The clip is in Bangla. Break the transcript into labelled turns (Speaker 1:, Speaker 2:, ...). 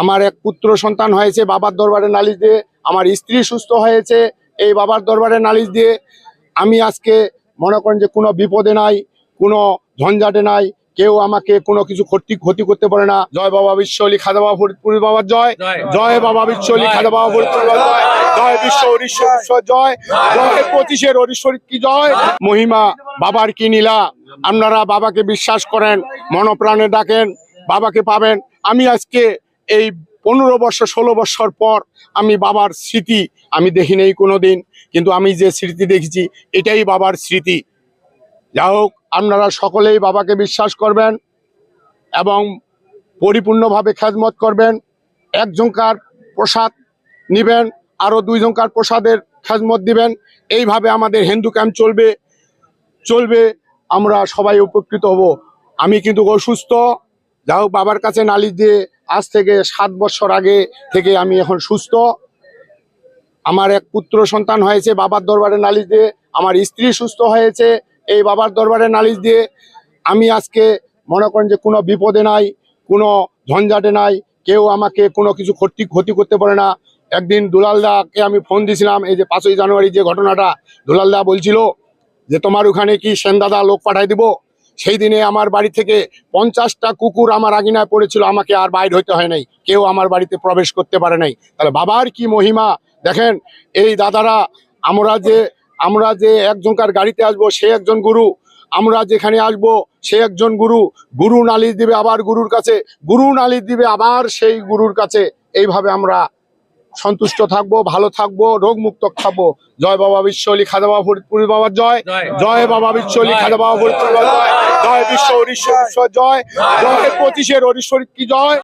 Speaker 1: আমার এক পুত্র সন্তান হয়েছে বাবার দরবারে নালিশ দিয়ে আমার স্ত্রী সুস্থ হয়েছে এই বাবার দরবারে নালিশ দিয়ে আমি আজকে মনে করেন যে কোনো বিপদে নাই কোনো ঝঞ্ঝাটে নাই কেউ আমাকে কোনো কিছু ক্ষতি ক্ষতি করতে পারে না। জয় বাবা বিশ্বলি খাদা বাবা ফরিদপুরি বাবার জয়। জয় বাবা বিশ্বলি খাদা বাবা ফরিদপুরি বাবার জয়। জয় বিশ্ব হরিশ্বর ঈশ্বর জয়। জয় পঁচিশের হরিশ্বর কি জয়? মহিমা বাবার কি নীলা? আপনারা বাবাকে বিশ্বাস করেন মনপ্রাণে ডাকেন বাবাকে পাবেন। আমি আজকে এই পনেরো বছর, ষোলো বছর পর আমি বাবার স্মৃতি আমি দেখি নেই কোনোদিন। কিন্তু আমি যে স্মৃতি দেখেছি, এটাই বাবার স্মৃতি। যা হোক, আপনারা সকলেই বাবাকে বিশ্বাস করবেন এবং পরিপূর্ণভাবে খেদমত করবেন। একজনকার প্রসাদ নিবেন, আরও দুইজনকার প্রসাদের খেদমত দিবেন। এইভাবে আমাদের হিন্দু ক্যাম্প চলবে চলবে, আমরা সবাই উপকৃত হব। আমি কিন্তু অসুস্থ। যা হোক, বাবার কাছে নালিশ দিয়ে আজ থেকে সাত বছর আগে থেকে আমি এখন সুস্থ। আমার এক পুত্র সন্তান হয়েছে, বাবার দরবারে নালিশ দিয়ে আমার স্ত্রী সুস্থ হয়েছে। এই বাবার দরবারে নালিশ দিয়ে আমি আজকে মনে করেন যে কোনো বিপদে নাই, কোনো ঝঞ্ঝাটে নাই, কেউ আমাকে কোনো কিছু ক্ষতি ক্ষতি করতে পারে না। একদিন দুলালদাকে আমি ফোন দিয়েছিলাম এই যে পাঁচই জানুয়ারি যে ঘটনাটা দুলালদা বলছিল যে তোমার ওখানে কি সেনদাদা লোক পাঠাই দিব? সেই দিনে আমার বাড়ি থেকে পঞ্চাশটা কুকুর আমার আগিনায় পড়েছিল আমাকে আর বাইর হইতে হয় নাই। কেউ আমার বাড়িতে প্রবেশ করতে পারে নাই। তাহলে বাবার কি মহিমা? দেখেন এই দাদারা আমরা যে আমরা যে একজনকার গাড়িতে আসব সে একজন গুরু। আমরা যেখানে আসব সে একজন গুরু। গুরু নালিশ দিবে আবার গুরুর কাছে। গুরু নালিশ দিবে আবার সেই গুরুর কাছে। এইভাবে আমরা সন্তুষ্ট থাকব ভালো থাকব রোগ মুক্ত থাকব। জয় বাবা বিশ্বলি খাদা বাবা ফরিদপুরি বাবার জয়। জয় বাবা বিশ্বলি খাদা বাবা ফরিদপুরি বাবার জয়। জয় বিশ্ব হরিশ্বর জয়। জয় পঁচিশের হরিশ্বর কি জয়?